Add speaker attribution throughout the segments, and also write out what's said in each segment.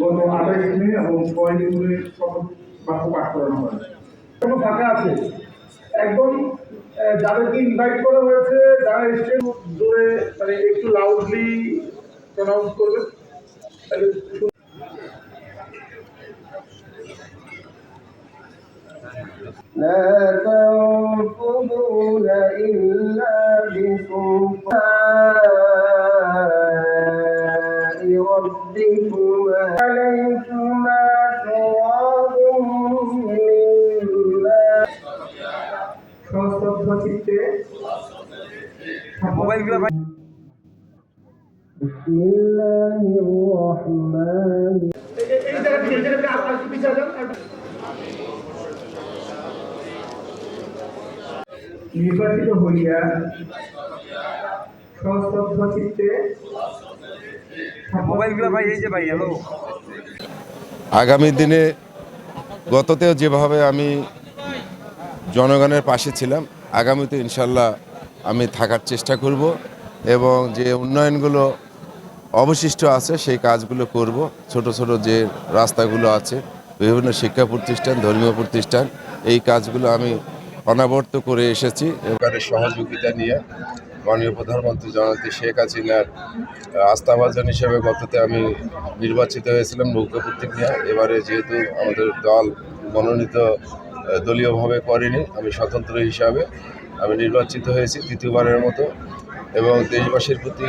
Speaker 1: গত আঠাইশ মে এবং ছয় জুনে শপথ বাক্য পাঠ করানো হয় কোনো ফাঁকা আছে একদম আহ, যাদেরকে ইনভাইট করা হয়েছে যারা এসছেন জোরে মানে একটু লাউডলি প্রনাউন্স করবেন তাহলে শুন-
Speaker 2: لا تنفذون إلا عليكما شراب مما
Speaker 1: সংস্তব্ধ চিত্তে
Speaker 3: মোবাইলগুলো ভাই
Speaker 2: بسم الله الرحمن
Speaker 1: এই- এই- এই জায়গা থেকে এই জায়গা থেকে আর- আর একটু পিছিয়ে যান, আর একটু- নির্বাচিত হইয়া সংস্তব্ধ চিত্তে
Speaker 4: আগামী দিনে গততেও যেভাবে আমি জনগণের পাশে ছিলাম, আগামীতে ইনশাল্লাহ আমি থাকার চেষ্টা করব এবং যে উন্নয়নগুলো অবশিষ্ট আছে, সেই কাজগুলো করব। ছোট ছোট যে রাস্তাগুলো আছে, বিভিন্ন শিক্ষা প্রতিষ্ঠান, ধর্মীয় প্রতিষ্ঠান, এই কাজগুলো আমি অনাবর্ত করে এসেছি। এবারে সহযোগিতা নিয়ে মাননীয় প্রধানমন্ত্রী জননেত্রী শেখ হাসিনার আস্থাভাজন হিসেবে গততে আমি নির্বাচিত হয়েছিলাম নৌকা প্রতিক্রিয়া। এবারে যেহেতু আমাদের দল মনোনীত দলীয়ভাবে করেনি, আমি স্বতন্ত্র হিসাবে আমি নির্বাচিত হয়েছি তৃতীয়বারের মতো। এবং দেশবাসীর প্রতি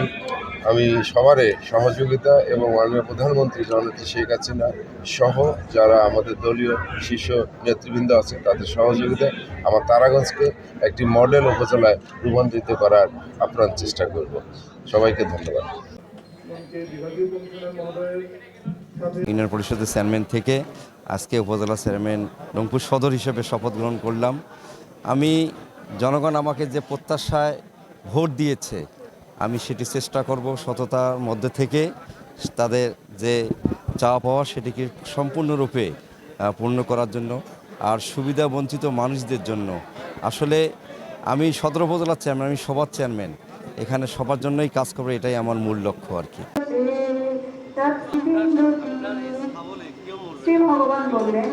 Speaker 4: আমি সবারে সহযোগিতা এবং মাননীয় প্রধানমন্ত্রী জননেত্রী শেখ হাসিনা সহ যারা আমাদের দলীয় শীর্ষ নেতৃবৃন্দ আছে তাদের সহযোগিতায় আমার তারাগঞ্জকে একটি মডেল উপজেলায় রূপান্তরিত করার আপ্রাণ চেষ্টা করব। সবাইকে ধন্যবাদ।
Speaker 5: ইউনিয়ন পরিষদের চেয়ারম্যান থেকে আজকে উপজেলা চেয়ারম্যান রংপুর সদর হিসেবে শপথ গ্রহণ করলাম। আমি জনগণ আমাকে যে প্রত্যাশায় ভোট দিয়েছে, আমি সেটি চেষ্টা করব সততার মধ্যে থেকে তাদের যে চাওয়া পাওয়া সেটিকে সম্পূর্ণরূপে পূর্ণ করার জন্য আর সুবিধা বঞ্চিত মানুষদের জন্য। আসলে আমি সদর উপজেলার চেয়ারম্যান আমি সবার চেয়ারম্যান এখানে সবার জন্যই কাজ করব, এটাই আমার মূল লক্ষ্য আর কি।
Speaker 6: ভগবান বললেন